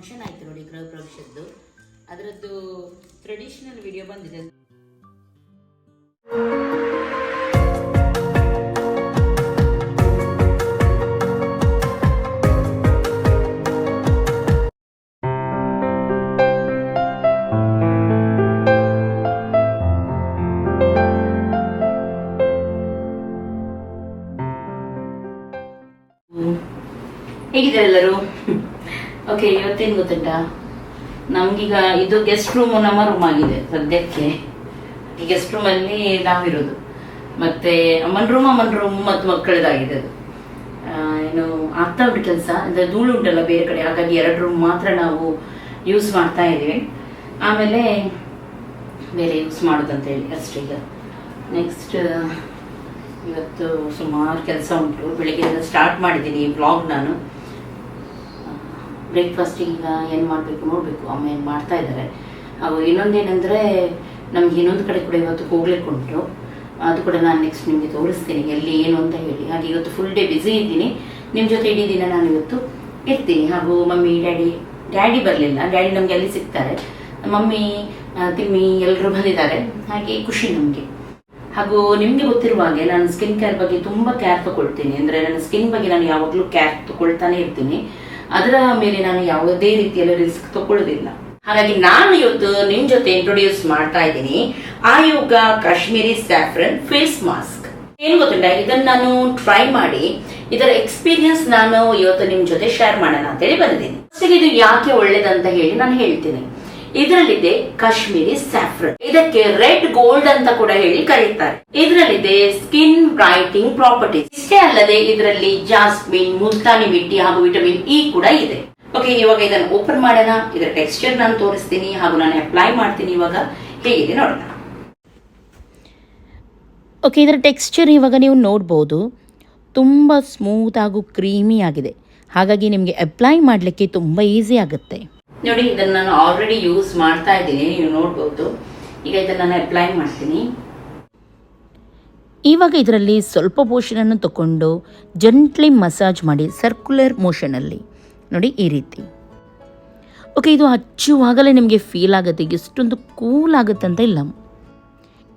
Function ಆಯ್ತು ನೋಡಿ ಗೃಹ ಪ್ರವೇಶದ್ದು ಅದರದ್ದು ಟ್ರೆಡಿಷನಲ್ ವಿಡಿಯೋ ಬಂದಿದೆ. ಇವತ್ತೇನು ಗೊತ್ತುಂಟಾ? ನಮ್ಗೀಗ ಇದು ಗೆಸ್ಟ್ ರೂಮ್ ನಮ್ಮ ರೂಮ್ ಆಗಿದೆ ಸದ್ಯಕ್ಕೆ. ಈ ಗೆಸ್ಟ್ ರೂಮ್ ಅಲ್ಲಿ ನಾವಿರೋದು. ಮತ್ತೆ ಅಮ್ಮನ ರೂಮ್ ಅಮ್ಮನ ರೂಮ್ ಮತ್ತು ಮಕ್ಕಳದಾಗಿದೆ ಅದು. ಏನು ಆಗ್ತಾ ಉಂಟು ಕೆಲಸ. ಅಂದರೆ ಧೂಳು ಉಂಟಲ್ಲ ಬೇರೆ ಕಡೆ. ಹಾಗಾಗಿ ಎರಡು ರೂಮ್ ಮಾತ್ರ ನಾವು ಯೂಸ್ ಮಾಡ್ತಾ ಇದ್ದೀವಿ. ಆಮೇಲೆ ಬೇರೆ ಯೂಸ್ ಮಾಡೋದಂತ ಹೇಳಿ ಅಷ್ಟೇ ಈಗ ನೆಕ್ಸ್ಟ್ ಇವತ್ತು ಸುಮಾರು ಕೆಲಸ ಉಂಟು. ಬೆಳಿಗ್ಗೆ ಸ್ಟಾರ್ಟ್ ಮಾಡಿದ್ದೀನಿ ಬ್ಲಾಗ್ ನಾನು. ಬ್ರೇಕ್ಫಾಸ್ಟಿಗೆ ಏನು ಮಾಡಬೇಕು ನೋಡಬೇಕು. ಅಮ್ಮ ಏನು ಮಾಡ್ತಾ ಇದ್ದಾರೆ ಅವು ಇನ್ನೊಂದೇನೆಂದರೆ ನಮ್ಗೆ ಇನ್ನೊಂದು ಕಡೆ ಕೂಡ ಇವತ್ತು ಹೋಗ್ಲಿಕ್ಕೆ ಉಂಟು. ಅದು ಕೂಡ ನಾನು ನೆಕ್ಸ್ಟ್ ನಿಮಗೆ ತೋರಿಸ್ತೀನಿ ಎಲ್ಲಿ, ಏನು ಅಂತ ಹೇಳಿ. ಹಾಗೆ ಇವತ್ತು ಫುಲ್ ಡೇ ಬ್ಯುಸಿ ಇದ್ದೀನಿ. ನಿಮ್ಮ ಜೊತೆ ಇಡೀ ದಿನ ನಾನು ಇವತ್ತು ಇರ್ತೀನಿ. ಹಾಗೂ ಮಮ್ಮಿ ಡ್ಯಾಡಿ ಡ್ಯಾಡಿ ಬರಲಿಲ್ಲ. ಡ್ಯಾಡಿ ನಮಗೆ ಅಲ್ಲಿ ಸಿಗ್ತಾರೆ. ಮಮ್ಮಿ ತಿಮ್ಮಿ ಎಲ್ಲರೂ ಬಂದಿದ್ದಾರೆ. ಹಾಗೆ ಖುಷಿ ನಮಗೆ. ಹಾಗೂ ನಿಮಗೆ ಗೊತ್ತಿರುವ ಹಾಗೆ ನಾನು ಸ್ಕಿನ್ ಕೇರ್ ಬಗ್ಗೆ ತುಂಬ ಕೇರ್ ತಗೊಳ್ತೀನಿ. ಅಂದರೆ ನನ್ನ ಸ್ಕಿನ್ ಬಗ್ಗೆ ನಾನು ಯಾವಾಗಲೂ ಕೇರ್ ತಗೊಳ್ತಾನೆ ಇರ್ತೀನಿ. ಅದರ ಮೇಲೆ ನಾನು ಯಾವುದೇ ರೀತಿಯಲ್ಲಿ ರಿಸ್ಕ್ ತಗೊಳ್ಳೋದಿಲ್ಲ. ಹಾಗಾಗಿ ನಾನು ಇವತ್ತು ನಿಮ್ ಜೊತೆ ಇಂಟ್ರೊಡ್ಯೂಸ್ ಮಾಡ್ತಾ ಇದ್ದೀನಿ. ಆಯೋಗ ಕಾಶ್ಮೀರಿ ಸ್ಯಾಫ್ರನ್ ಫೇಸ್ ಮಾಸ್ಕ್ ಏನ್ ಗೊತ್ತಿಲ್ಲ ಇದನ್ನ ನಾನು ಟ್ರೈ ಮಾಡಿ, ಇದರ ಎಕ್ಸ್ಪೀರಿಯನ್ಸ್ ನಾನು ಇವತ್ತು ನಿಮ್ ಜೊತೆ ಶೇರ್ ಮಾಡೋಣ ಅಂತ ಹೇಳಿ ಬಂದಿದ್ದೀನಿ ಇದು ಯಾಕೆ ಒಳ್ಳೇದಂತ ಹೇಳಿ ನಾನು ಹೇಳ್ತೀನಿ. ಇದರಲ್ಲಿದೆ ಕಾಶ್ಮೀರಿ ಸ್ಯಾಫ್ರನ್ ಇದಕ್ಕೆ ರೆಡ್ ಗೋಲ್ಡ್ ಅಂತ ಕೂಡ ಹೇಳಿ ಕರೀತಾರೆ. ಇದರಲ್ಲಿದೆ ಸ್ಕಿನ್ ಬ್ರೈಟಿಂಗ್ ಪ್ರಾಪರ್ಟೀಸ್ ಇಷ್ಟೇ ಅಲ್ಲದೆ ಇದರಲ್ಲಿ ಜಾಸ್ಮಿನ್ ಮುಲ್ತಾನಿ ಮಿಟ್ಟಿ ಹಾಗೂ ವಿಟಮಿನ್ ಇ ಕೂಡ ಇದೆ. ಓಕೆ ಇವಾಗ ಇದನ್ನು ಓಪನ್ ಮಾಡೋಣ. ಇದರ ಟೆಕ್ಸ್ಚರ್ ನಾನು ತೋರಿಸ್ತೀನಿ ಹಾಗೂ ನಾನು ಅಪ್ಲೈ ಮಾಡ್ತೀನಿ ಇವಾಗ. ಹೇಗಿದೆ ನೋಡೋಣ. ಓಕೆ ಇದರ ಟೆಕ್ಸ್ಚರ್ ಇವಾಗ ನೀವು ನೋಡ್ಬೋದು. ತುಂಬ ಸ್ಮೂತ್ ಹಾಗೂ ಕ್ರೀಮಿ ಆಗಿದೆ. ಹಾಗಾಗಿ ನಿಮಗೆ ಅಪ್ಲೈ ಮಾಡಲಿಕ್ಕೆ ತುಂಬ ಈಸಿ ಆಗುತ್ತೆ. ನೋಡಿ, ಇದನ್ನು ನಾನು ಆಲ್ರೆಡಿ ಯೂಸ್ ಮಾಡ್ತಾ ಇದ್ದೀನಿ, ನೀವು ನೋಡ್ಬೋದು. ಈಗ ಇದನ್ನು ನಾನು ಅಪ್ಲೈ ಮಾಡ್ತೀನಿ. ಇವಾಗ ಇದರಲ್ಲಿ ಸ್ವಲ್ಪ ಪೋಷನನ್ನು ತಗೊಂಡು ಜೆಂಟ್ಲಿ ಮಸಾಜ್ ಮಾಡಿ ಸರ್ಕ್ಯುಲರ್ ಮೋಷನಲ್ಲಿ ನೋಡಿ, ಈ ರೀತಿ. ಓಕೆ ಇದು ಹಚ್ಚುವಾಗಲೇ ನಿಮಗೆ ಫೀಲ್ ಆಗುತ್ತೆ, ಎಷ್ಟೊಂದು ಕೂಲ್ ಆಗುತ್ತೆ ಅಂತ ಇಲ್ಲ.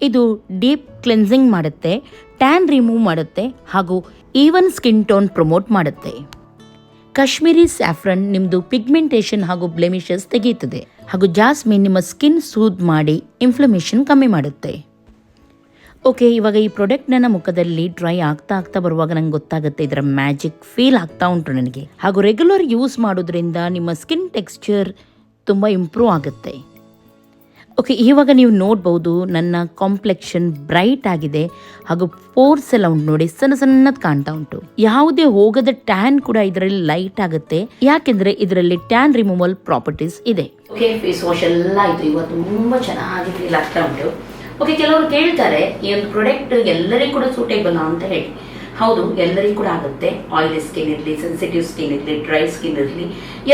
ಇದು ಡೀಪ್ ಕ್ಲೆನ್ಸಿಂಗ್ ಮಾಡುತ್ತೆ ಟ್ಯಾನ್ ರಿಮೂವ್ ಮಾಡುತ್ತೆ, ಹಾಗೂ ಈವನ್ ಸ್ಕಿನ್ ಟೋನ್ ಪ್ರಮೋಟ್ ಮಾಡುತ್ತೆ. ಕಾಶ್ಮೀರಿ ಸ್ಯಾಫ್ರನ್ ನಿಮ್ಮದು ಪಿಗ್ಮೆಂಟೇಷನ್ ಹಾಗೂ ಬ್ಲೆಮಿಷಸ್ ತೆಗೆಯುತ್ತದೆ ಹಾಗೂ ಜಾಸ್ಮಿನ್ ನಿಮ್ಮ ಸ್ಕಿನ್ ಸೂದ್ ಮಾಡಿ ಇನ್ಫ್ಲಮೇಷನ್ ಕಮ್ಮಿ ಮಾಡುತ್ತೆ. ಓಕೆ ಇವಾಗ ಈ ಪ್ರಾಡಕ್ಟ್ ನನ್ನ ಮುಖದಲ್ಲಿ ಡ್ರೈ ಆಗ್ತಾ ಆಗ್ತಾ ಬರುವಾಗ ನಂಗೆ ಗೊತ್ತಾಗುತ್ತೆ ಇದರ ಮ್ಯಾಜಿಕ್ ಫೀಲ್ ಆಗ್ತಾ ಉಂಟು ನನಗೆ. ಹಾಗೂ ರೆಗ್ಯುಲರ್ ಯೂಸ್ ಮಾಡೋದ್ರಿಂದ ನಿಮ್ಮ ಸ್ಕಿನ್ ಟೆಕ್ಸ್ಚರ್ ತುಂಬ ಇಂಪ್ರೂವ್ ಆಗುತ್ತೆ. ಓಕೆ ಇವಾಗ ನೀವು ನೋಡ್ಬೋದು ನನ್ನ ಕಾಂಪ್ಲೆಕ್ಷನ್ ಬ್ರೈಟ್ ಆಗಿದೆ ಹಾಗೂ ಫೋರ್ಸ್ ಎಲ್ಲ ಉಂಟು ನೋಡಿ, ಸಣ್ಣ ಸಣ್ಣದ್ ಕಾಣ್ತಾ ಉಂಟು. ಯಾವುದೇ ಹೋಗದ ಟ್ಯಾನ್ ಕೂಡ ಇದರಲ್ಲಿ ಲೈಟ್ ಆಗುತ್ತೆ. ಯಾಕೆಂದ್ರೆ ಇದರಲ್ಲಿ ಟ್ಯಾನ್ ರಿಮೂವಲ್ ಪ್ರಾಪರ್ಟೀಸ್ ಇದೆ. ಓಕೆ ಫೇಸ್ ವಾಶ್ ಎಲ್ಲ ಆಯ್ತು. ಇವತ್ತು ತುಂಬಾ ಚೆನ್ನಾಗಿ ಫೀಲ್ ಆಗ್ತಾ ಉಂಟು. ಓಕೆ ಕೆಲವರು ಕೇಳ್ತಾರೆ, ಈ ಒಂದು ಪ್ರಾಡಕ್ಟ್ ಎಲ್ಲರಿಗೂ ಕೂಡ ಸೂಟೇಬಲ್ ಅಂತ ಹೇಳಿ. ಹೌದು, ಎಲ್ಲರಿಗೂ ಕೂಡ ಆಗುತ್ತೆ. ಆಯಿಲಿ ಸ್ಕಿನ್ ಇರಲಿ ಸೆನ್ಸಿಟಿವ್ ಸ್ಕಿನ್ ಇರಲಿ ಡ್ರೈ ಸ್ಕಿನ್ ಇರಲಿ,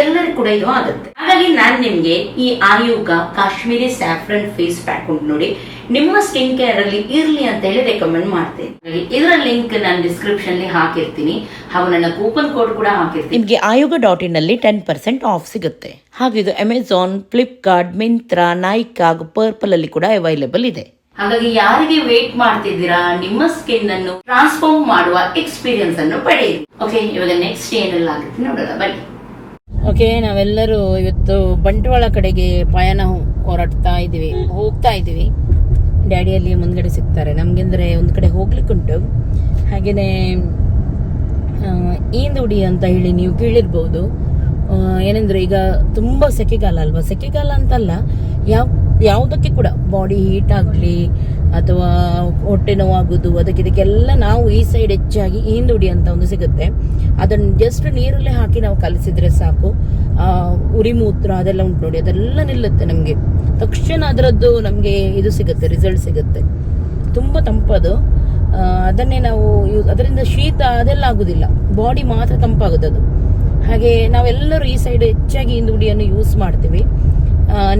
ಎಲ್ಲರಿಗೂ ಕೂಡ ಇದು ಆಗುತ್ತೆ. ಹಾಗಾಗಿ ನಾನು ನಿಮಗೆ ಈ ಆಯೋಗ ಕಾಶ್ಮೀರಿ ಸ್ಯಾಫ್ರನ್ ಫೇಸ್ ಪ್ಯಾಕ್ ಉಂಟು ನೋಡಿ. ನಿಮ್ಮ ಸ್ಕಿನ್ ಕೇರ್ ಅಲ್ಲಿ ಇರ್ಲಿ ಅಂತ ಹೇಳಿ ರೆಕಮೆಂಡ್ ಮಾಡ್ತೇನೆ. ಇದರ ಲಿಂಕ್ ನಾನು ಡಿಸ್ಕ್ರಿಪ್ಷನ್ ಅಲ್ಲಿ ಹಾಕಿರ್ತೀನಿ. ಹಾಗೂ ನನ್ನ ಕೂಪನ್ ಕೋಡ್ ಕೂಡ ಹಾಕಿರ್ತೀನಿ. ನಿಮಗೆ ಆಯೋಗ ಡಾಟ್ ಇನ್ನಲ್ಲಿ ಟೆನ್ ಪರ್ಸೆಂಟ್ ಆಫ್ ಸಿಗುತ್ತೆ. ಹಾಗೂ ಇದು ಅಮೆಝಾನ್ ಫ್ಲಿಪ್ಕಾರ್ಟ್ ಮಿಂತ್ರಾ ನೈಕ್ ಹಾಗೂ ಪರ್ಪಲ್ ಅಲ್ಲಿ ಕೂಡ ಅವೈಲೇಬಲ್ ಇದೆ. ಹಾಗಾಗಿ ಯಾರಿಗೆ ವೇಟ್ ಮಾಡ್ತಿದ್ದೀರಾ ನಿಮ್ಮ ಸ್ಕಿನ್ ಅನ್ನು ಟ್ರಾನ್ಸ್ಫಾರ್ಮ್ ಮಾಡುವ ಎಕ್ಸ್ಪೀರಿಯನ್ಸ್ ಅನ್ನು ಪಡೆಯಿರಿ. ಓಕೆ ಇವಾಗ ನೆಕ್ಸ್ಟ್ ಏನೆಲ್ಲ ಆಗುತ್ತೆ ನೋಡೋಣ ಬನ್ನಿ. ಓಕೆ, ನಾವೆಲ್ಲರೂ ಇವತ್ತು ಬಂಟ್ವಾಳ ಕಡೆಗೆ ಪಯಣ ಹೊರಡ್ತಾ ಇದ್ದೀವಿ. ಹೋಗ್ತಾ ಇದ್ದೀವಿ. ಡ್ಯಾಡಿಯಲ್ಲಿ ಮುಂದ್ಗಡೆ ಸಿಗ್ತಾರೆ. ನಮಗೆಂದರೆ ಒಂದು ಕಡೆ ಹೋಗ್ಲಿಕ್ಕುಂಟು ಹಾಗೆಯೇ ಈಂದುಡಿ ಅಂತ ಹೇಳಿ ನೀವು ಕೇಳಿರ್ಬೋದು. ಏನಂದ್ರೆ ಈಗ ತುಂಬ ಸೆಕೆಗಾಲ ಅಲ್ವಾ? ಸೆಕೆಗಾಲ ಅಂತಲ್ಲ, ಯಾವ, ಯಾವುದಕ್ಕೆ ಕೂಡ ಬಾಡಿ ಹೀಟ್ ಆಗಲಿ ಅಥವಾ ಹೊಟ್ಟೆ ನೋವಾಗೋದು ಅದಕ್ಕೆ ಇದಕ್ಕೆಲ್ಲ ನಾವು ಈ ಸೈಡ್ ಹೆಚ್ಚಾಗಿ ಹಿಂದುಡಿ ಅಂತ ಒಂದು ಸಿಗುತ್ತೆ. ಅದನ್ನು ಜಸ್ಟ್ ನೀರಲ್ಲೇ ಹಾಕಿ ನಾವು ಕಲಿಸಿದ್ರೆ ಸಾಕು. ಉರಿ ಮೂತ್ರ ಅದೆಲ್ಲ ಉಂಟು ನೋಡಿ, ಅದೆಲ್ಲ ನಿಲ್ಲುತ್ತೆ ನಮಗೆ. ತಕ್ಷಣ ಅದರದ್ದು ನಮಗೆ ಇದು ಸಿಗುತ್ತೆ ರಿಸಲ್ಟ್ ಸಿಗುತ್ತೆ. ತುಂಬ ತಂಪದು. ಅದನ್ನೇ ನಾವು ಯೂಸ್ ಅದರಿಂದ ಶೀತ ಅದೆಲ್ಲ ಆಗುದಿಲ್ಲ. ಬಾಡಿ ಮಾತ್ರ ತಂಪಾಗುತ್ತೆ ಅದು. ಹಾಗೆ ನಾವೆಲ್ಲರೂ ಈ ಸೈಡ್ ಹೆಚ್ಚಾಗಿ ಹಿಂದುಡಿಯನ್ನು ಯೂಸ್ ಮಾಡ್ತೀವಿ.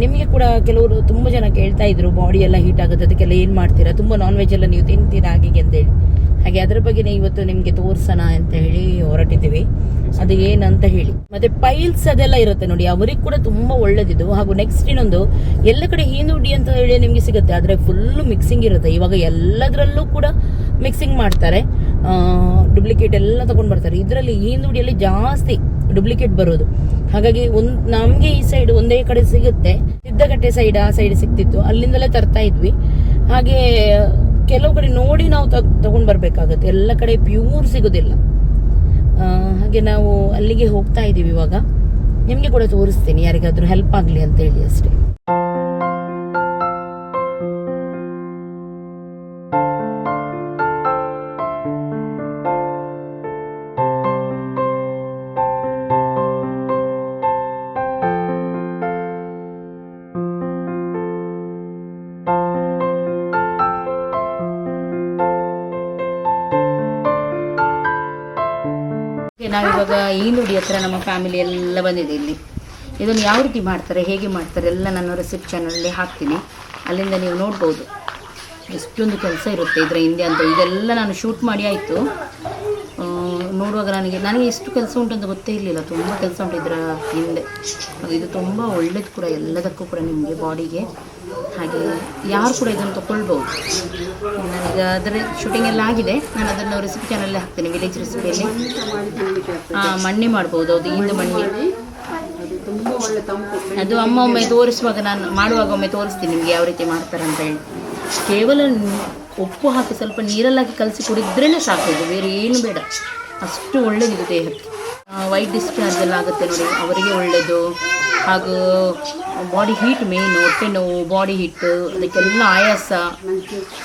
ನಿಮಗೆ ಕೂಡ ಕೆಲವರು ತುಂಬ ಜನ ಕೇಳ್ತಾ ಇದ್ರು ಬಾಡಿ ಎಲ್ಲ ಹೀಟ್ ಆಗುತ್ತೆ, ಅದಕ್ಕೆಲ್ಲ ಏನು ಮಾಡ್ತೀರಾ? ತುಂಬ ನಾನ್ ವೆಜ್ ಎಲ್ಲ ನೀವು ತಿಂತೀರಾ ಹಾಗೆ ಅಂತೇಳಿ ಹಾಗೆ ಅದರ ಬಗ್ಗೆನೇ ಇವತ್ತು ನಿಮಗೆ ತೋರಿಸೋಣ ಅಂತ ಹೇಳಿ ಹೊರಟಿದ್ದೀವಿ. ಅದು ಏನಂತ ಹೇಳಿ. ಮತ್ತೆ ಪೈಲ್ಸ್ ಅದೆಲ್ಲ ಇರುತ್ತೆ ನೋಡಿ, ಅವರಿಗೆ ಕೂಡ ತುಂಬಾ ಒಳ್ಳೇದಿದು. ಹಾಗೂ ನೆಕ್ಸ್ಟ್ ಇನ್ನೊಂದು, ಎಲ್ಲ ಕಡೆ ಹೀನುಡಿ ಅಂತ ಹೇಳಿ ನಿಮ್ಗೆ ಸಿಗುತ್ತೆ. ಆದ್ರೆ ಫುಲ್ ಮಿಕ್ಸಿಂಗ್ ಇರುತ್ತೆ. ಇವಾಗ ಎಲ್ಲದರಲ್ಲೂ ಕೂಡ ಮಿಕ್ಸಿಂಗ್ ಮಾಡ್ತಾರೆ. ಡುಪ್ಲಿಕೇಟ್ ಎಲ್ಲ ತಗೊಂಡ್ ಬರ್ತಾರೆ. ಇದರಲ್ಲಿ ಹೀನುಡಿಯಲ್ಲಿ ಜಾಸ್ತಿ ಡುಪ್ಲಿಕೇಟ್ ಬರೋದು. ಹಾಗಾಗಿ ಒಂದ್, ನಮ್ಗೆ ಈ ಸೈಡ್ ಒಂದೇ ಕಡೆ ಸಿಗುತ್ತೆ. ಸಿದ್ದಗಟ್ಟೆ ಸೈಡ್ ಆ ಸೈಡ್ ಸಿಕ್ತಿತ್ತು ಅಲ್ಲಿಂದಲೇ ತರ್ತಾ ಇದ್ವಿ. ಹಾಗೆ ಕೆಲವು ಕಡೆ ನೋಡಿ ನಾವು ತಗ್- ತಗೊಂಡ್ ಬರ್ಬೇಕಾಗುತ್ತೆ. ಎಲ್ಲ ಕಡೆ ಪ್ಯೂರ್ ಸಿಗೋದಿಲ್ಲ. ಹಾಗೆ ನಾವು ಅಲ್ಲಿಗೆ ಹೋಗ್ತಾ ಇದೀವಿ ಇವಾಗ. ನಿಮ್ಗೆ ಕೂಡ ತೋರಿಸ್ತೀನಿ. ಯಾರಿಗಾದ್ರೂ ಹೆಲ್ಪ್ ಆಗ್ಲಿ ಅಂತ ಹೇಳಿ ಅಷ್ಟೇ. ನಾವಿವಾಗ ಈ ನುಡಿ ಹತ್ರ ನಮ್ಮ ಫ್ಯಾಮಿಲಿ ಎಲ್ಲ ಬಂದಿದೆ ಇಲ್ಲಿ. ಇದನ್ನು ಯಾವ ರೀತಿ ಮಾಡ್ತಾರೆ, ಹೇಗೆ ಮಾಡ್ತಾರೆ, ಎಲ್ಲ ನಾನು ರೆಸಿಪಿ ಚಾನಲಲ್ಲಿ ಹಾಕ್ತೀನಿ. ಅಲ್ಲಿಂದ ನೀವು ನೋಡ್ಬೋದು. ಎಷ್ಟೊಂದು ಕೆಲಸ ಇರುತ್ತೆ ಇದರ ಹಿಂದೆ ಅಂತ. ಇದೆಲ್ಲ ನಾನು ಶೂಟ್ ಮಾಡಿ ಆಯಿತು. ನೋಡುವಾಗ ನನಗೆ ನನಗೆ ಎಷ್ಟು ಕೆಲಸ ಅಂತ ಗೊತ್ತೇ ಇರಲಿಲ್ಲ. ತುಂಬ ಕೆಲಸ ಉಂಟು ಇದರ ಹಿಂದೆ. ಇದು ತುಂಬ ಒಳ್ಳೇದು ಕೂಡ, ಎಲ್ಲದಕ್ಕೂ ಕೂಡ ನಿಮಗೆ ಬಾಡಿಗೆ ಹಾಗೆ ಯಾರು ಕೂಡ ಇದನ್ನು ತಗೊಳ್ಬೋದು ನನಗೆ ಅದರ ಶೂಟಿಂಗ್ ಎಲ್ಲ ಆಗಿದೆ. ನಾನು ಅದನ್ನು ರೆಸಿಪಿ ಚಾನಲ್ಲೇ ಹಾಕ್ತೇನೆ ವಿಲೇಜ್ ರೆಸಿಪಿಯಲ್ಲಿ ಹಾಂ ಮಣ್ಣೆ ಮಾಡ್ಬೋದು, ಅದು ಇಂದು ಮಣ್ಣೆ. ಅದು ಅಮ್ಮ ಒಮ್ಮೆ ತೋರಿಸುವಾಗ ನಾನು ಮಾಡುವಾಗ ಒಮ್ಮೆ ತೋರಿಸ್ತೀನಿ ನಿಮಗೆ ಯಾವ ರೀತಿ ಮಾಡ್ತಾರೆ ಅಂತ ಹೇಳಿ. ಕೇವಲ ಉಪ್ಪು ಹಾಕಿ ಸ್ವಲ್ಪ ನೀರಲ್ಲಿ ಹಾಕಿ ಕಲಸಿ ಕುಡಿದ್ರೇ ಸಾಕು ಬೇರೆ ಏನು ಬೇಡ. ಅಷ್ಟು ಒಳ್ಳೆಯದಿದೆ ದೇಹಕ್ಕೆ. ವೈಟ್ ಡಿಸ್ಚಾರ್ಜ್ ಎಲ್ಲ ಆಗುತ್ತೆ ನೋಡಿ, ಅವರಿಗೆ ಒಳ್ಳೆಯದು ಹಾಗೂ ಬಾಡಿ ಹೀಟ್ ಮೇನು ಹೊಟ್ಟೆ ನೋವು ಬಾಡಿ ಹೀಟ್ ಅದಕ್ಕೆಲ್ಲ ಆಯಾಸ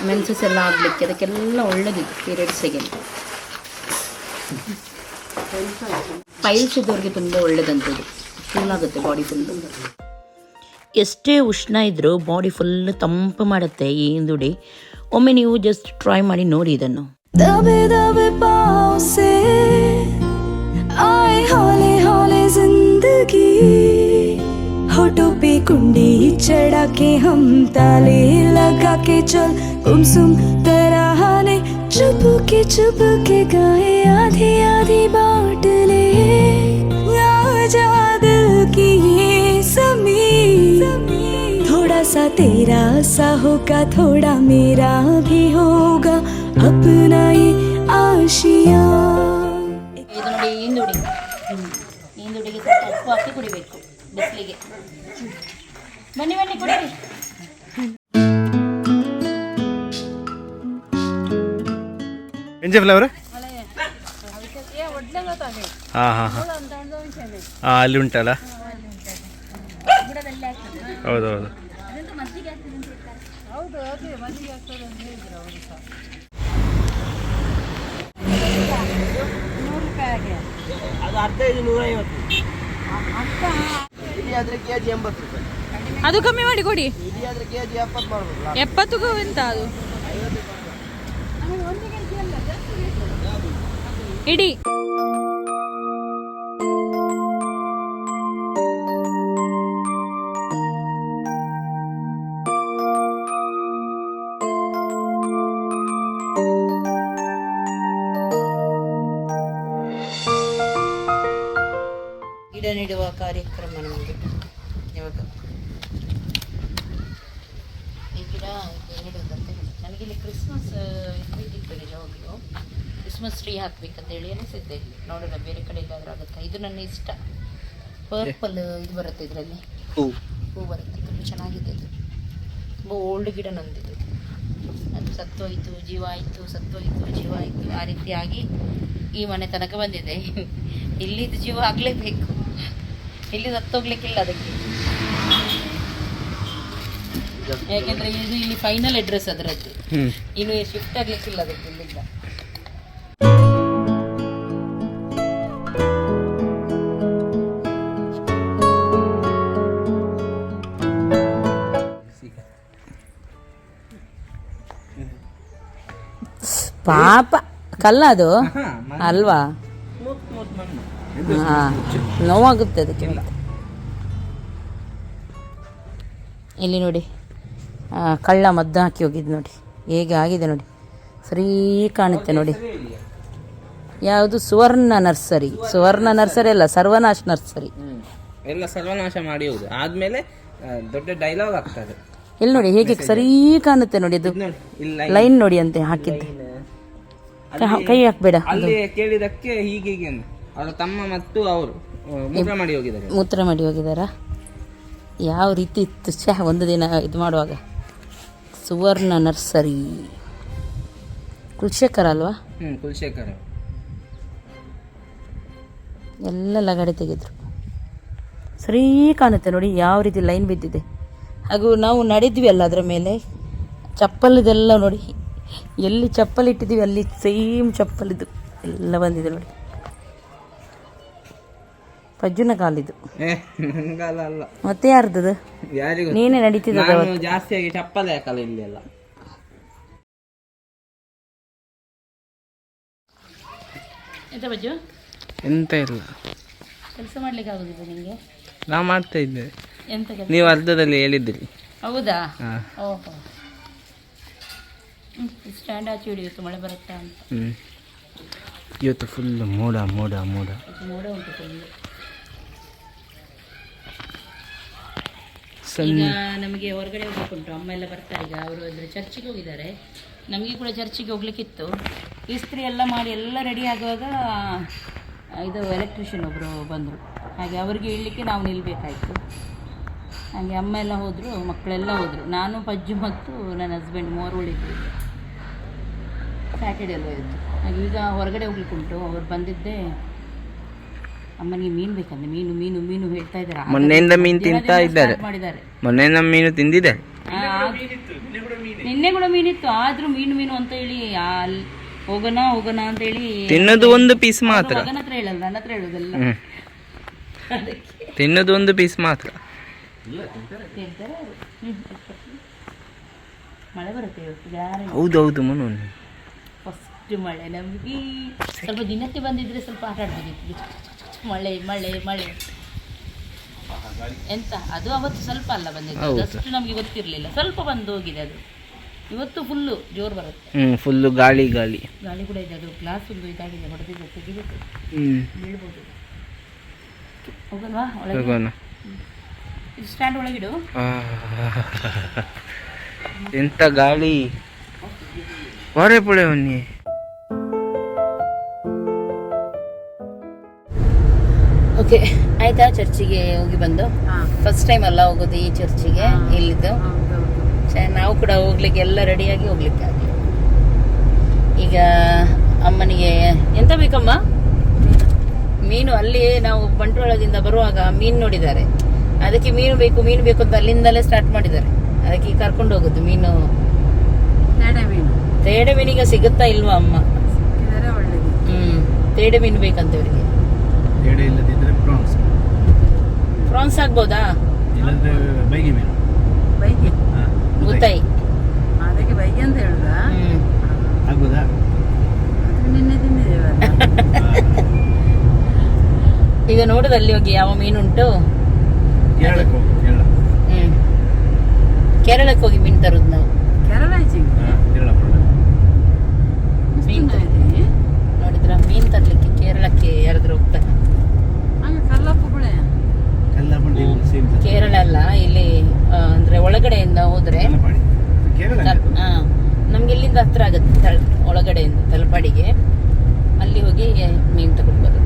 ಮೆನ್ಸಸ್ ಎಲ್ಲ ಆಗಲಿಕ್ಕೆ ಅದಕ್ಕೆಲ್ಲ ಒಳ್ಳೆಯದಿದೆ ಪೀರಿಯಡ್ಸಿಗೆ ಪೈಲ್ಸ್ ಇದ್ದವ್ರಿಗೆ ತುಂಬ ಒಳ್ಳೇದಂಥದ್ದು ಫುಲ್ ಆಗುತ್ತೆ ಬಾಡಿ ಫುಲ್ ಎಷ್ಟೇ ಉಷ್ಣ ಇದ್ದರೂ ಬಾಡಿ ಫುಲ್ ತಂಪು ಮಾಡುತ್ತೆ ಈ ಹಿಂದುಡಿ. ಒಮ್ಮೆ ನೀವು ಜಸ್ಟ್ ಟ್ರೈ ಮಾಡಿ ನೋಡಿ ಇದನ್ನು. कुंडी चढ़ा के हम ताले लगा के चल गुमसुम तरह ने चुप के चुप के गाए आधी आधी बांट ले आजा दिल की ये समी थोड़ा सा तेरा सा होगा थोड़ा मेरा भी होगा अपना ये आशिया ಇದು ನೋಡಿ ಇಂದುಡಿ ಇಂದುಡಿಗೆ ಸ್ವಲ್ಪ ಉಪ್ಪು ಹಾಕಿ ಕುಡಿಬೇಕು ಬಿಸಿಲಿಗೆ ಬನ್ನಿ ಬನ್ನಿ ಕೊಡಿ ಎಂಜೆ ಫ್ಲವರ್? ಹಾಂ ಹಾಂ ಹಾಂ. ಅದ್ರ ಕೆ ಜಿ ಎಂಬತ್ತು ಹೌದು ಅದು ಕಮ್ಮಿ ಮಾಡಿ ಕೊಡಿ. ಎಪ್ಪತ್ತಕ್ಕೂ ಎಂತ ಅದು? ಇಡಿ. ಗಿಡ ನೆಡುವ ಕಾರ್ಯಕ್ರಮ ನಮಗೆ ಇವಾಗ ಈ ಗಿಡ ನೆಡುವುದಂತ ಹೇಳಿ ನನಗೆ ಇಲ್ಲಿ ಕ್ರಿಸ್ಮಸ್ ಇದ್ಬಿಟ್ಟಿತ್ತು ನಿಜವಾಗ್ಲೂ ಕ್ರಿಸ್ಮಸ್ ಟ್ರೀ ಹಾಕ್ಬೇಕಂತ ಹೇಳಿ ಅನಿಸಿದ್ದೆ ಇಲ್ಲಿ ನೋಡೋಣ ಬೇರೆ ಕಡೆ ಎಲ್ಲಾದರೂ ಆಗುತ್ತೆ? ಇದು ನನ್ನ ಇಷ್ಟ. ಪರ್ಪಲ್ ಇದು ಬರುತ್ತೆ ಇದರಲ್ಲಿ. ಹೂ. ಹೂ ಬರುತ್ತೆ. ತುಂಬ ಚೆನ್ನಾಗಿದೆ ಇದು ತುಂಬ ಓಲ್ಡ್ ಗಿಡ ನಂದಿದ್ದು. ಅದು ಸತ್ತೋಯ್ತು ಜೀವ ಆಯಿತು ಸತ್ತೋಯ್ತು ಜೀವ ಆಯಿತು. ಆ ರೀತಿಯಾಗಿ ಈ ಮನೆ ತನಕ ಬಂದಿದೆ. ಇಲ್ಲಿದ್ದು ಜೀವ ಆಗಲೇಬೇಕು. ಇಲ್ಲಿ ಸತ್ತೋಗ್ಲಿಕ್ಕಿಲ್ಲ ಅದಕ್ಕೆ. ಯಾಕೆಂದ್ರೆ ಇದು ಇಲ್ಲಿ ಫೈನಲ್ ಅಡ್ರೆಸ್ ಅದರದ್ದು. ಇನ್ನು ಶಿಫ್ಟ್ ಆಗ್ಲಿಕ್ಕಿಲ್ಲ ಅದಕ್ಕೆ ಇಲ್ಲಿಂದ. ಪಾಪ ಕಲ್ಲ ಅದು? ಅಲ್ವಾ? ಹಾ ನೋವಾಗುತ್ತೆ ಅದಕ್ಕೆ. ಇಲ್ಲಿ ನೋಡಿ. ಕಳ್ಳ ಮದ್ದು ಹಾಕಿ ಹೋಗಿದ್ದು ನೋಡಿ. ಹೇಗೆ ಆಗಿದೆ ನೋಡಿ. ಸರಿ ಕಾಣುತ್ತೆ ನೋಡಿ. ಯಾವುದು ಸುವರ್ಣ ನರ್ಸರಿ. ಸುವರ್ಣ ನರ್ಸರಿ ಅಲ್ಲ ಸರ್ವನಾಶ ನರ್ಸರಿ. ಎಲ್ಲ ಸರ್ವನಾಶ ಮಾಡಿ ಹೋಗುದು ಆದ್ಮೇಲೆ ದೊಡ್ಡ ಡೈಲಾಗ್ ಆಗ್ತದೆ ಇಲ್ಲಿ ನೋಡಿ ಹೇಗೆ ಸರಿ ಕಾಣುತ್ತೆ ನೋಡಿ ಅದು. ಲೈನ್ ನೋಡಿ ಅಂತೆ ಹಾಕಿದ್ದೆ. ಕೈ- ಹಾಕ್ಬೇಡ. ಅಲ್ಲಿ ಕೇಳಿದಕ್ಕೆ ಹೀಗೆ ಹೀಗೆ. ಅವರ ತಮ್ಮ ಮತ್ತು ಅವರು ಮೂತ್ರ ಮಾಡಿ ಹೋಗಿದ್ದಾರೆ. ಮೂತ್ರ ಮಾಡಿ ಹೋಗಿದ್ದಾರಾ? ಯಾವ ರೀತಿ ಇತ್ತು ಛೆ ಒಂದು ದಿನ ಇದು ಮಾಡುವಾಗ. ಸುವರ್ಣ ನರ್ಸರಿ. ಕುಲಶೇಖರ್ ಅಲ್ವಾ? ಹ್ಮ್ ಕುಲಶೇಖರ್ ಎಲ್ಲ ಲಗಡೆ ತೆಗೆದ್ರು. ಸರಿ ಕಾಣುತ್ತೆ ನೋಡಿ ಯಾವ ರೀತಿ ಲೈನ್ ಬಿದ್ದಿದೆ. ಹಾಗೂ ನಾವು ನಡೆದ್ವಿ ಅಲ್ಲ ಅದರ ಮೇಲೆ. ಚಪ್ಪಲಿದೆಲ್ಲ ನೋಡಿ. ಎಲ್ಲಿ ಚಪ್ಪಲಿ ಇಟ್ಟಿದ್ದೀವಿ ಅಲ್ಲಿ ಸೇಮ್ ಚಪ್ಪಲಿದ್ದು ಎಲ್ಲ ಬಂದಿದೆ ನೋಡಿ. ಪಜ್ಜುನ ಕಾಲಿದು ನಂಗಲ್ಲ ಮತ್ತೆ ಯಾರ್ದದು? ಯಾರಿಗೂ ನೀನೇ ನಡೀತಿದ್ದ ನಾನು ಜಾಸ್ತಿಯಾಗಿ ಚಪ್ಪಲಿ ಹಾಕಲ್ಲ ಇಲ್ಲಿ ಎಲ್ಲ ಎಂತ ಬಜ್ಜು? ಎಂತ ಇಲ್ಲ. ಕೆಲಸ ಮಾಡ್ಲಿಕ್ಕೆ ಆಗುದಿಲ್ಲ ನಿಮಗೆ ನಾ ಮಾಡ್ತಾ ಇದ್ದೆ. ಎಂತ ಕೆಲಸ? ನೀವು ಅರ್ಧದಲ್ಲಿ ಹೇಳಿದ್ರಿ. ಹೌದಾ? ಓಹೋ. ಸ್ಟ್ಯಾಂಡ್ ಆಚೆ ಹಿಡಿಯುತ್ತೆ ಮಳೆ ಬರುತ್ತಾ ಅಂತ. ಹ್ಮ್. ಇವತ್ತು ಫುಲ್ ಮೋಡ ಮೋಡ ಮೋಡ. ಮೋಡ ಉಂಟು ಫುಲ್ ಈಗ ನಮಗೆ ಹೊರಗಡೆ ಹೋಗ್ಲಿಕ್ಕುಂಟು ಅಮ್ಮ ಎಲ್ಲ ಬರ್ತಾರೆ. ಈಗ ಅವರು ಅಂದರೆ ಚರ್ಚಿಗೆ ಹೋಗಿದ್ದಾರೆ. ನಮಗೆ ಕೂಡ ಚರ್ಚಿಗೆ ಹೋಗ್ಲಿಕ್ಕಿತ್ತು. ಇಸ್ತ್ರಿ ಎಲ್ಲ ಮಾಡಿ ಎಲ್ಲ ರೆಡಿ ಆಗುವಾಗ ಇದು ಎಲೆಕ್ಟ್ರಿಷಿಯನ್ ಒಬ್ಬರು ಬಂದರು. ಹಾಗೆ ಅವರಿಗೆ ಇಳಲಿಕ್ಕೆ ನಾವು ನಿಲ್ಲಬೇಕಾಯಿತು ಹಾಗೆ ಅಮ್ಮ ಎಲ್ಲ ಹೋದರು, ಮಕ್ಕಳೆಲ್ಲ ಹೋದರು. ನಾನು, ಪಜ್ಜು ಮತ್ತು ನನ್ನ ಹಸ್ಬೆಂಡ್ ಮೂವರು ಉಳಿದ್ರು ಸ್ಯಾಟರ್ಡೆ ಎಲ್ಲ ಇತ್ತು ಹಾಗೆ ಈಗ ಹೊರಗಡೆ ಹೋಗ್ಲಿಕ್ಕುಂಟು. ಅವ್ರು ಬಂದಿದ್ದೆ ಅಮ್ಮನಿಗೆ ಮೀನು ಬೇಕಂದ್ರೆ ಮೀನು ಮೀನು ಮೀನು ಹೇಳ್ತಾ ಇದ್ದಾರೆ. ಮೊನ್ನೆಯಿಂದ ಮೀನು ತಿಂತಾ ಇದ್ದಾರೆ. ಮಾಡಿದ್ದಾರೆ. ಮೊನ್ನೆ ನಮ್ಮ ಮೀನು ತಿಂದಿದೆ. ನಿನ್ನೆ ಕೂಡ ಮೀನಿತ್ತು ಆದ್ರೂ ಮೀನು ಮೀನು ಅಂತ ಹೇಳಿ ಅಲ್ಲಿ ಹೋಗೋಣ ಹೋಗೋಣ ಅಂತ ಹೇಳಿ ತಿನ್ನೋದು ಒಂದು ಪೀಸ್ ಮಾತ್ರ. ನನ್ನ ಹತ್ರ ಹೇಳಲ್ಲ ನನ್ನ ಹತ್ರ ಹೇಳುದಲ್ಲ ತಿನ್ನೋದು ಒಂದು ಪೀಸ್ ಮಾತ್ರ. ತಿಂತಾರೆ. ಮಳೆ ಬರುತ್ತೆ ಇವತ್ತು ಹೌದೌದು ಮನು. ಫಸ್ಟ್ ಮಳೆ ನಮಗೆ. ಸ್ವಲ್ಪ ದಿನಕ್ಕೆ ಬಂದಿದ್ರೆ ಸ್ವಲ್ಪ ಆಟ ಆಡ್ಬೋದಿತ್ತು ಮಳೆ ಮಳೆ ಮಳೆ. ಎಂತ? ಅದು ಅವತ್ತು ಸ್ವಲ್ಪ ಅಲ್ಲ ಬಂದಿದ್ದು. ಅಷ್ಟು ನಮಗೆ ಗೊತ್ತಿರಲಿಲ್ಲ. ಸ್ವಲ್ಪ ಬಂದು ಹೋಗಿದೆ ಅದು. ಇವತ್ತು ಫುಲ್ಲು ಜೋರು ಬರುತ್ತೆ. ಹ್ಮ್ ಫುಲ್ಲು ಗಾಳಿ ಗಾಳಿ. ಗಾಳಿ ಕೂಡ ಇದೆ. ಅದು ಗ್ಲಾಸ್ ಒಂದು ಇದಾಗಿದೆ. ಹೊಡೆದಿದೆ ತೆಗಿಬೇಕು ಹ್ಮ್. ಬೀಳ್ಬೋದು. ಹೋಗಲ್ವಾ ಒಳಗೆ. ಹೋಗೋಣ. ಇದು ಸ್ಟ್ಯಾಂಡ್ ಒಳಗಿಡು. ಎಂತ ಗಾಳಿ. ಹೊರೆ ಪುಳೆ ಬನ್ನಿ ಓಕೆ ಆಯ್ತಾ ಚರ್ಚಿಗೆ ಹೋಗಿ ಬಂದು? ಫಸ್ಟ್ ಟೈಮ್ ಅಲ್ಲ ಹೋಗೋದು ಈ ಚರ್ಚಿಗೆ? ಇಲ್ಲಿದ್ದು ನಾವು ಕೂಡ ಹೋಗ್ಲಿಕ್ಕೆ ಎಲ್ಲ ರೆಡಿಯಾಗಿ ಹೋಗ್ಲಿಕ್ಕೆ ಆಗಲಿ ಈಗ ಅಮ್ಮನಿಗೆ ಎಂತ ಬೇಕಮ್ಮ? ಮೀನು ಅಲ್ಲಿ ನಾವು ಬಂಟ್ವಾಳದಿಂದ ಬರುವಾಗ ಮೀನು ನೋಡಿದ್ದಾರೆ. ಅದಕ್ಕೆ ಮೀನು ಬೇಕು ಮೀನು ಬೇಕು ಅಂತ ಅಲ್ಲಿಂದಲೇ ಸ್ಟಾರ್ಟ್ ಮಾಡಿದ್ದಾರೆ. ಅದಕ್ಕೆ ಈಗ ಕರ್ಕೊಂಡು ಹೋಗುದು ಮೀನು. ತೇಡೆ ಮೀನಿಗೆ ಸಿಗುತ್ತಾ ಇಲ್ವಾ ಅಮ್ಮ? ಹ್ಮ್ ತೇಡೆ ಮೀನು ಬೇಕಂತ ಇವರಿಗೆ ಎಡೆ ಇಲ್ಲದಿದ್ದರೆ ಪ್ರಾನ್ಸ್. ಪ್ರಾನ್ಸ್ ಆಗ್ಬೋದಾ? ಇಲ್ಲದ್ರೆ ಬೈಗೆ ಮೀನು ಹಾ, ಗೊತ್ತಾಯಿ ಅದಕ್ಕೆ ಬೈಗೆ ಅಂತ ಹೇಳುದ ಆಗ್ಬೋದಾ? ನಿನ್ನೆ ತಿಂದಿದ್ದೇವೆ ಈಗ ನೋಡುದು ಅಲ್ಲಿ ಹೋಗಿ ಯಾವ ಕೇರಳಕ್ಕೆ ಹೋಗು ಕೇರಳ. ಹ್ಮ್. ಕೇರಳಕ್ಕೆ ಹೋಗಿ ಮೀನು ತರೋದು ನಾವು ಕೇರಳ ಈಚೆಗೆ ಹಾ, ಕೇರಳ product. ಮೀನ್ ತ- ಇದೆ ನೋಡಿದ್ರ ಮೀನ್ ತರ್ಲಿಕ್ಕೆ ಕೇರಳಕ್ಕೆ ಯಾರಾದ್ರೂ ಹೋಗ್ತಾರೆ ಹಂಗೆ ಕಲ್ಲಪ್ಪ ಗುಳೆ ಎಲ್ಲ ಬಂಡಿ ಸೇಮ್ ಕೇರಳ ಅಲ್ಲ ಇಲ್ಲಿ ಅಂದ್ರೆ ಒಳಗಡೆಯಿಂದ ಹೋದ್ರೆ ನಮ್ಗೆ ಇಲ್ಲಿಂದ ಹತ್ರ ಆಗುತ್ತೆ ಒಳಗಡೆಯಿಂದ ತಲಪಾಡಿಗೆ. ಅಲ್ಲಿ ಹೋಗಿ ಮೀನ್ ತಗೊಂಡು ಬರೋದು.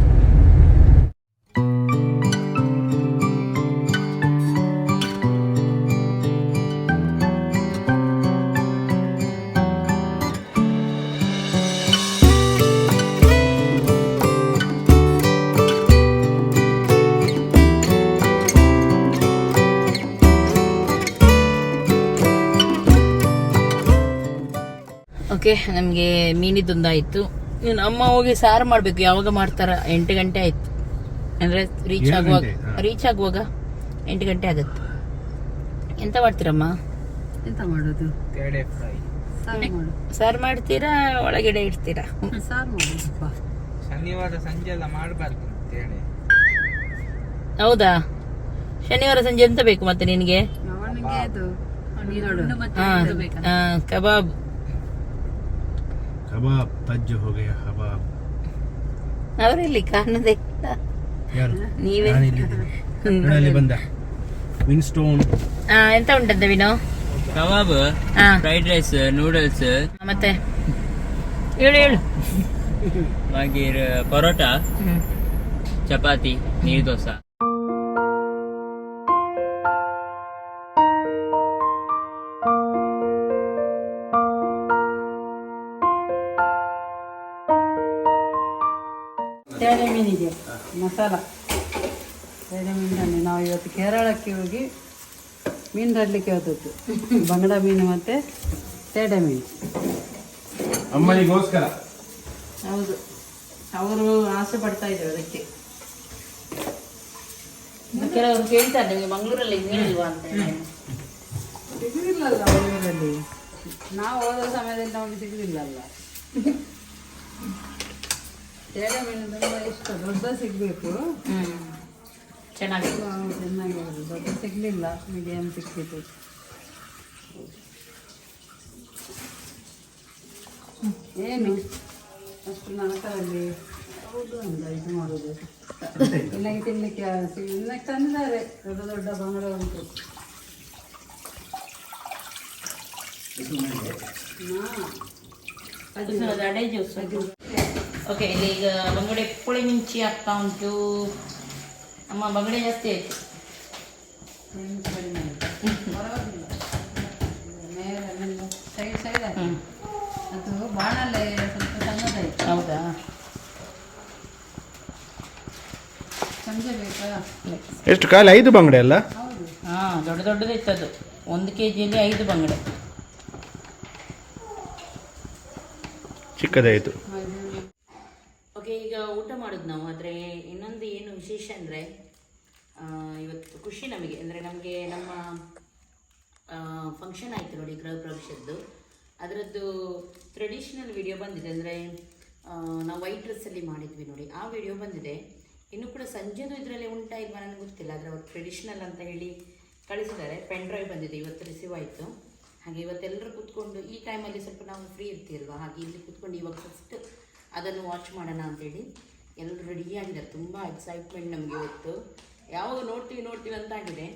ಓಕೆ ನಮಗೆ ಮೀನಿದ್ದೊಂದಾಯಿತು. ಇನ್ನು ಅಮ್ಮ ಹೋಗಿ ಸಾರು ಮಾಡಬೇಕು ಯಾವಾಗ ಮಾಡ್ತಾರ? ಎಂಟು ಗಂಟೆ ಆಯ್ತು. ಅಂದ್ರೆ ರೀಚ್ ಆಗುವಾಗ ರೀಚ್ ಆಗುವಾಗ ಎಂಟು ಗಂಟೆ ಆಗುತ್ತೆ. ಎಂತ ಮಾಡ್ತೀರಮ್ಮ? ಎಂತ ಮಾಡೋದು? ಸಾರು ಮಾಡ್ತೀರಾ? ಒಳಗಡೆ ಇಡ್ತೀರಾ? ಶನಿವಾರ ಸಂಜೆ ಎಲ್ಲ ಮಾಡಬಾರ್ದು ಹೌದಾ? ಶನಿವಾರ ಸಂಜೆ ಎಂತ ಬೇಕು ಮತ್ತೆ ನಿನಗೆ? ಕಬಾಬ್. ಕಬಾಬ್ ತಜ್ಜು ಹೋಗಿ ಕಬಾಬ್ ಅವರಲ್ಲಿ ಕಾಣದೇ ಇಲ್ಲ. ಯಾರು? ನೀವೇ? ನಾನು ಅಲ್ಲಿ ಬಂದ. ವಿನ್ ಸ್ಟೋನ್ ಆ, ಎಂತ ಉಂಟದ್ದ ವಿನೋ? Kebab fried rice noodles. ಮತ್ತೆ? ಹೇಳು ಹೇಳು. ಮಾಗೀರ್ ಪರೋಟ. ಚಪಾತಿ ನೀರ್ ದೋಸೆ. ಮಸಾಲ ಬೇರೆ ಮೀನಲ್ಲಿ ನಾವು ಇವತ್ತು ಕೇರಳಕ್ಕೆ ಹೋಗಿ ಮೀನು ತರಲಿಕ್ಕೆ ಹೋದದ್ದು. ಬಂಗಡ ಮೀನು ಮತ್ತು ತೇಡೆ ಮೀನು. ಅಮ್ಮನಿಗೋಸ್ಕರ. ಹೌದು. ಅವರು ಆಸೆ ಪಡ್ತಾ ಇದ್ದೇವೆ ಅದಕ್ಕೆ. ಕೆಲವರು ಕೇಳ್ತಾರೆ ನಿಮಗೆ ಮಂಗಳೂರಲ್ಲಿ ಮೀನಿಲ್ವಾ ಅಂತ ಹೇಳಿ. ಸಿಗುದಿಲ್ಲಲ್ಲ ಮಂಗಳೂರಲ್ಲಿ. ನಾವು ಹೋದ ಸಮಯದಲ್ಲಿ ನಮಗೆ ಸಿಗುದಿಲ್ಲಲ್ಲ. ತೇಡೆ ಮೀನು ತುಂಬ ಇಷ್ಟ. ದೊಡ್ಡ ಸಿಗಬೇಕು. ಹ್ಮ್ ಚೆನ್ನಾಗಿ ಚೆನ್ನಾಗಿ ದೊಡ್ಡ ಸಿಗಲಿಲ್ಲ ಮೀಡಿಯಮ್ ಸಿಕ್ಕಿತು ಏನು? ಅಷ್ಟು ನಾಲ್ಕರಲ್ಲಿ ಹೌದು ಅಂತ ಇದು ಮಾಡೋದು. ಇನ್ನಾಗಿ ತಿನ್ನಲಿಕ್ಕೆ ಇನ್ನಕ್ಕೆ ತಂದಿದ್ದಾರೆ. ದೊಡ್ಡ ದೊಡ್ಡ ಬಂಗಡ ಉಂಟು. ಅದು ಅಡೆ ಜ್ಯೂಸ್. ಓಕೆ ಇಲ್ಲಿ ಈಗ ಬಂಗಡೆ ಪುಳಿ ಮಿಂಚಿ ಆಗ್ತಾ ಉಂಟು. ಅಮ್ಮ ಬಂಗಡೆ ಜಾಸ್ತಿ ಆಯಿತು. ಅದು ಬಾಣಲೆ ಸ್ವಲ್ಪ ಸಣ್ಣದಾಯ್ತು ಹೌದಾ? ಸಂಜೆ ಬೇಕಾ ಎಷ್ಟು ಕಾಲ? ಐದು ಬಂಗಡೆ ಅಲ್ಲ? ಹೌದು ಹಾ ದೊಡ್ಡ ದೊಡ್ಡದಿತ್ತು ಅದು. ಒಂದು ಕೆ ಜಿಯಲ್ಲಿ ಐದು ಬಂಗಡೆ. ಚಿಕ್ಕದಾಯಿತು. ಈಗ ಊಟ ಮಾಡೋದು ನಾವು, ಆದರೆ ಇನ್ನೊಂದು ಏನು ವಿಶೇಷ ಅಂದರೆ ಇವತ್ತು ಖುಷಿ ನಮಗೆ. ಅಂದರೆ ನಮಗೆ ನಮ್ಮ ಫಂಕ್ಷನ್ ಆಯಿತು ನೋಡಿ ಗೃಹ ಪ್ರವೇಶದ್ದು. ಅದರದ್ದು ಟ್ರೆಡಿಷ್ನಲ್ ವಿಡಿಯೋ ಬಂದಿದೆ. ಅಂದರೆ ನಾವು ವೈಟ್ ಡ್ರೆಸ್ಸಲ್ಲಿ ಮಾಡಿದ್ವಿ ನೋಡಿ. ಆ ವಿಡಿಯೋ ಬಂದಿದೆ. ಇನ್ನು ಕೂಡ ಸಂಜೆದು ಇದರಲ್ಲಿ ಉಂಟಾ ಇಲ್ವಾ ನನಗೆ ಗೊತ್ತಿಲ್ಲ. ಆದರೆ ಅವ್ರು ಟ್ರೆಡಿಷ್ನಲ್ ಅಂತ ಹೇಳಿ ಕಳಿಸಿದ್ದಾರೆ. ಪೆನ್ ಡ್ರೈವ್ ಬಂದಿದೆ. ಇವತ್ತು ರಿಸೀವ್ ಆಯಿತು. ಹಾಗೆ ಇವತ್ತೆಲ್ಲರೂ ಕೂತ್ಕೊಂಡು, ಈ ಟೈಮಲ್ಲಿ ಸ್ವಲ್ಪ ನಾವು ಫ್ರೀ ಇರ್ತೀವಲ್ವಾ? ಹಾಗೆ ಇಲ್ಲಿ ಕೂತ್ಕೊಂಡು ಇವಾಗ ಫಸ್ಟ್ ಅದನ್ನು ವಾಚ್ ಮಾಡೋಣ ಅಂತೇಳಿ ಎಲ್ಲರೂ ಆಗಿದೆ ತುಂಬ ಎಕ್ಸೈಟ್ಮೆಂಟ್ ನಮಗೆ ಇವತ್ತು. ಯಾವಾಗ ನೋಡ್ತೀವಿ ನೋಡ್ತೀವಿ ಅಂತ ಆಗಿದೆ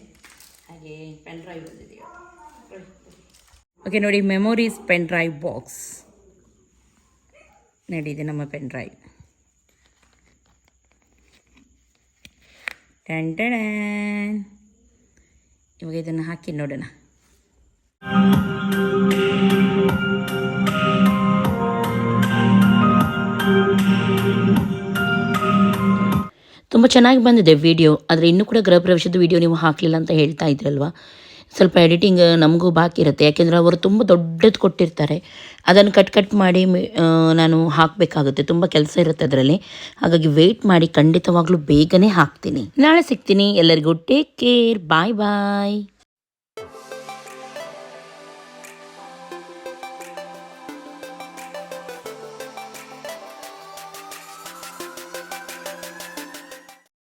ಹಾಗೆ ಪೆನ್ ಡ್ರೈವ್ ಬಂದಿದೆ ಓಕೆ ನೋಡಿ ಮೆಮೊರೀಸ್ ಪೆನ್ ಡ್ರೈವ್ ಬಾಕ್ಸ್ ನಡೀದೆ ನಮ್ಮ ಪೆನ್ ಡ್ರೈವ್ ಟೆನ್. ಇವಾಗ ಇದನ್ನು ಹಾಕಿ ನೋಡೋಣ. ತುಂಬ ಚೆನ್ನಾಗಿ ಬಂದಿದೆ ವಿಡಿಯೋ ಆದರೆ ಇನ್ನೂ ಕೂಡ ಗೃಹ ಪ್ರವೇಶದ ವಿಡಿಯೋ ನೀವು ಹಾಕಲಿಲ್ಲ ಅಂತ ಹೇಳ್ತಾ ಇದ್ರಲ್ವಾ? ಸ್ವಲ್ಪ ಎಡಿಟಿಂಗ್ ನಮಗೂ ಬಾಕಿ ಇರುತ್ತೆ. ಯಾಕೆಂದರೆ ಅವರು ತುಂಬ ದೊಡ್ಡದು ಕೊಟ್ಟಿರ್ತಾರೆ. ಅದನ್ನು ಕಟ್ ಕಟ್ ಮಾಡಿ ನಾನು ಹಾಕಬೇಕಾಗುತ್ತೆ. ತುಂಬ ಕೆಲಸ ಇರುತ್ತೆ ಅದರಲ್ಲಿ. ಹಾಗಾಗಿ ವೆಯ್ಟ್ ಮಾಡಿ ಖಂಡಿತವಾಗ್ಲೂ ಬೇಗನೆ ಹಾಕ್ತೀನಿ. ನಾಳೆ ಸಿಗ್ತೀನಿ. ಎಲ್ಲರಿಗೂ ಟೇಕ್ ಕೇರ್ ಬಾಯ್ ಬಾಯ್